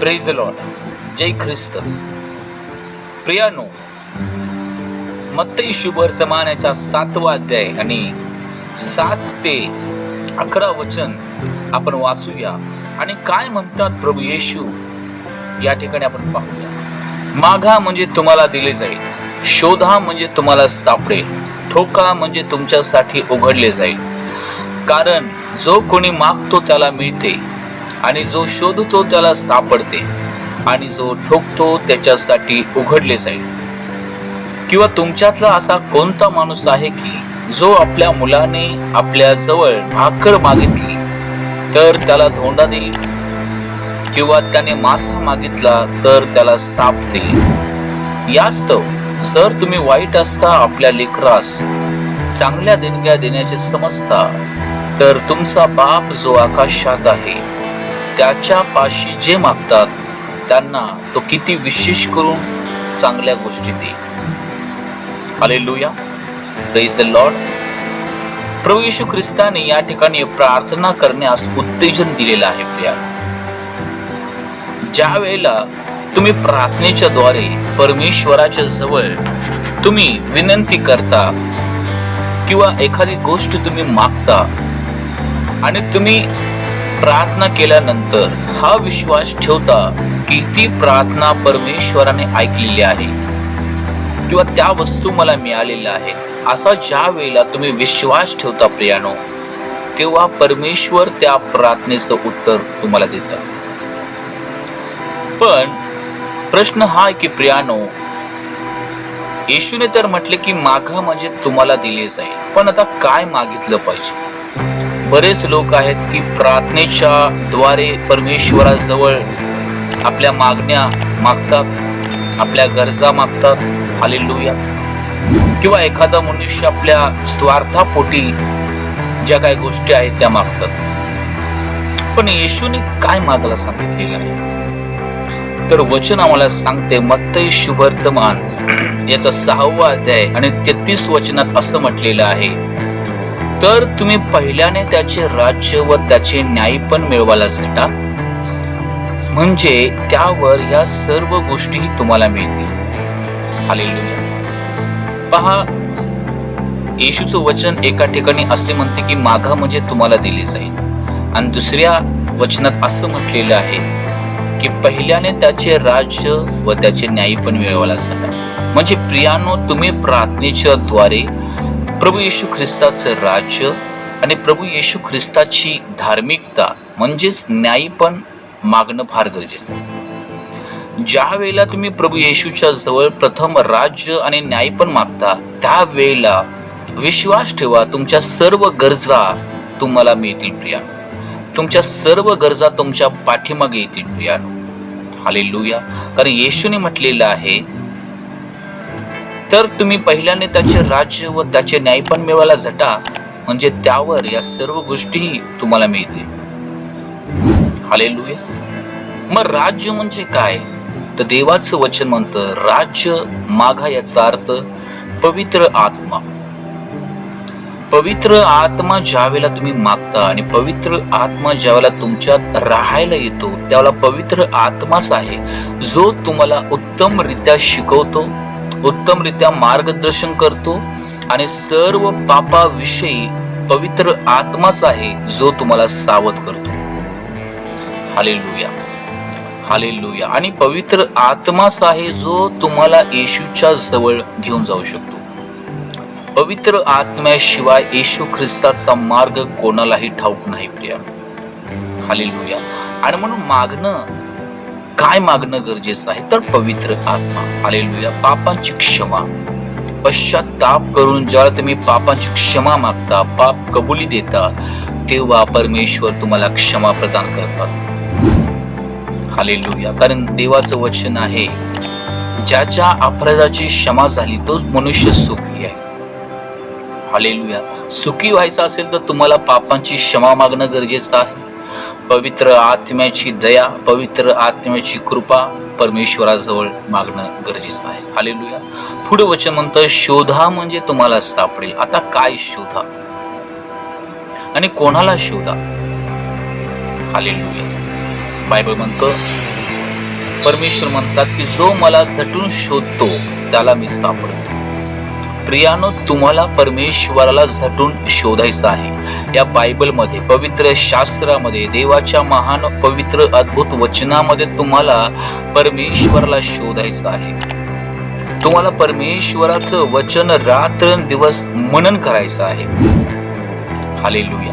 Praise Lord जय ख्रिस्त. प्रियानो मत्तई शुभ सातवा अध्याय आणि सात ते अकरा वचन आपण वाचूया. आणि काय म्हणतात प्रभू येशू? या ठिकाणी आपण पाहूया. मागा म्हणजे तुम्हाला दिले जाईल. शोधा म्हणजे तुम्हाला सापडेल. ठोका म्हणजे तुमच्यासाठी उघडले जाईल. कारण जो कोणी मागतो त्याला मिळते. आणि जो शोधतो त्याला सापडते आणि जो ठोकतो त्याच्यासाठी उघडले जाईल. किंवा तुमच्यातला असा कोणता माणूस आहे की जो आपल्या मुलाने आपल्या जवळ भाकर मागितली तर त्याला धोंडा देईल? किंवा त्याने मासा मागितला तर त्याला साप देईल? यास्तव सर तुम्ही वाईट असता आपल्या लेकरास चांगल्या देणग्या देण्याचे समजता तर तुमचा बाप जो आकाशात आहे त्याच्या पाशी जे मागतात त्यांना तो किती विशेष करून चांगल्या गोष्टी देईल. हालेलुया प्रेज द लॉर्ड प्रभू येशू ख्रिस्ताने या ठिकाणी प्रार्थना करण्यास उत्तेजन दिलेलं आहे प्रिया. ज्या वेळेला तुम्ही प्रार्थनेच्या द्वारे परमेश्वराच्या जवळ तुम्ही विनंती करता किंवा एखादी गोष्ट तुम्ही मागता आणि तुम्ही प्रार्थना केल्यानंतर हा विश्वास ठेवता की ती प्रार्थना परमेश्वराने ऐकलेली आहे. किंवा त्या वस्तू मला मिळालेल्या आहे असा ज्या वेळेला तुम्ही विश्वास ठेवता प्रियानो तेव्हा परमेश्वर त्या प्रार्थनेचं उत्तर तुम्हाला देतात. पण प्रश्न हा आहे की प्रियानो येशूने तर म्हटले की मागा म्हणजे तुम्हाला दिले जाईल. पण आता काय मागितलं पाहिजे? बरेच लोक आहेत की प्रार्थनेच्या द्वारे परमेश्वराजवळ आपल्या मागण्या मागतात आपल्या गरजा मागतात. हालेलुया. किंवा एखादा मनुष्य आपल्या स्वार्थापोटी ज्या काही गोष्टी आहेत त्या मागतात. पण येशूने काय मागायला सांगितलेलं आहे? तर वचन आम्हाला सांगते मत्तई शुभर्तमान याचा सहावा अध्याय आणि तेहतीस वचनात असं म्हटलेलं आहे. तर तुम्ही पहिल्याने त्याचे राज्य व त्याचे न्याय पण मिळवायला झटा म्हणजे त्यावर ह्या सर्व गोष्टी तुम्हाला मिळतील. हालेलुया. पहा येशूचं वचन एका ठिकाणी असे म्हणते की मागा म्हणजे तुम्हाला दिले जाईल. आणि दुसऱ्या वचनात असं म्हटलेलं आहे की पहिल्याने त्याचे राज्य व त्याचे न्याय पण मिळवायला झाला म्हणजे प्रियानो तुम्ही प्रार्थनेच्या द्वारे प्रभू येशू ख्रिस्ताचं राज्य आणि प्रभू येशू ख्रिस्ताची धार्मिकता म्हणजेच न्यायी पण मागणं फार गरजेचं आहे. ज्या वेळेला तुम्ही प्रभू येशूच्या जवळ प्रथम राज्य आणि न्याय पण मागता त्यावेळेला विश्वास ठेवा तुमच्या सर्व गरजा तुम्हाला मिळतील प्रिया. तुमच्या सर्व गरजा तुमच्या पाठीमागे येतील प्रिया. हालेलुया. कारण येशूने म्हटलेलं आहे तर तुम्ही पहिल्याने त्याचे राज्य व त्याचे न्याय पण मिळवायला झटा म्हणजे त्यावर या सर्व गोष्टीही तुम्हाला मिळतील. हालेलुया. मग राज्य म्हणजे काय? तर देवाचं वचन म्हणतं राज्य माघा याचा अर्थ पवित्र आत्मा. पवित्र आत्मा ज्यावेळेला तुम्ही मागता आणि पवित्र आत्मा ज्यावेळेला तुमच्यात राहायला येतो त्यावेळेला पवित्र आत्माच आहे जो तुम्हाला उत्तमरित्या शिकवतो उत्तमरित्या मार्गदर्शन करतो आणि सर्व पापाविषयी पवित्र आत्माच आहे जो तुम्हाला सावध करतो. हालेलुया. हालेलुया. आणि पवित्र आत्माच आहे जो तुम्हाला येशूच्या जवळ घेऊन जाऊ शकतो. पवित्र आत्म्याशिवाय येशू ख्रिस्ताचा मार्ग कोणालाही ठाऊक नाही प्रिया. हालेलुया. आणि म्हणून मागणं काय मागणं गरजेचं आहे? तर पवित्र आत्मा. आलेलुया पापांची क्षमा. पश्चाताप करून ज्यावेळेला तुम्ही पापांची क्षमा मागता पाप कबुली देता तेव्हा परमेश्वर तुम्हाला क्षमा प्रदान करतात. हालेलुया. कारण देवाचं वचन आहे ज्याच्या अपराधाची क्षमा झाली तो मनुष्य सुखी आहे. हालेलुया. सुखी व्हायचं असेल तर तुम्हाला पापांची क्षमा मागणं गरजेचं आहे. पवित्र आत्म्याची दया पवित्र आत्म्याची कृपा परमेश्वराजवळ मागणं गरजेचं आहे. हालेलुया पुढे वचन म्हणतं शोधा म्हणजे तुम्हाला सापडेल. आता काय शोधा? आणि कोणाला शोधा? हालेलुया बायबल म्हणतं परमेश्वर म्हणतात की जो मला झटून शोधतो त्याला मी सापडतो. प्रियानो तुम्हाला परमेश्वराला झटून शोधायचं आहे. या बायबलमध्ये पवित्र शास्त्रामध्ये देवाच्या महान पवित्र अद्भुत वचनामध्ये तुम्हाला परमेश्वराला शोधायचं आहे. तुम्हाला परमेश्वराचं वचन रात्रंदिवस मनन करायचं आहे. हालेलुया.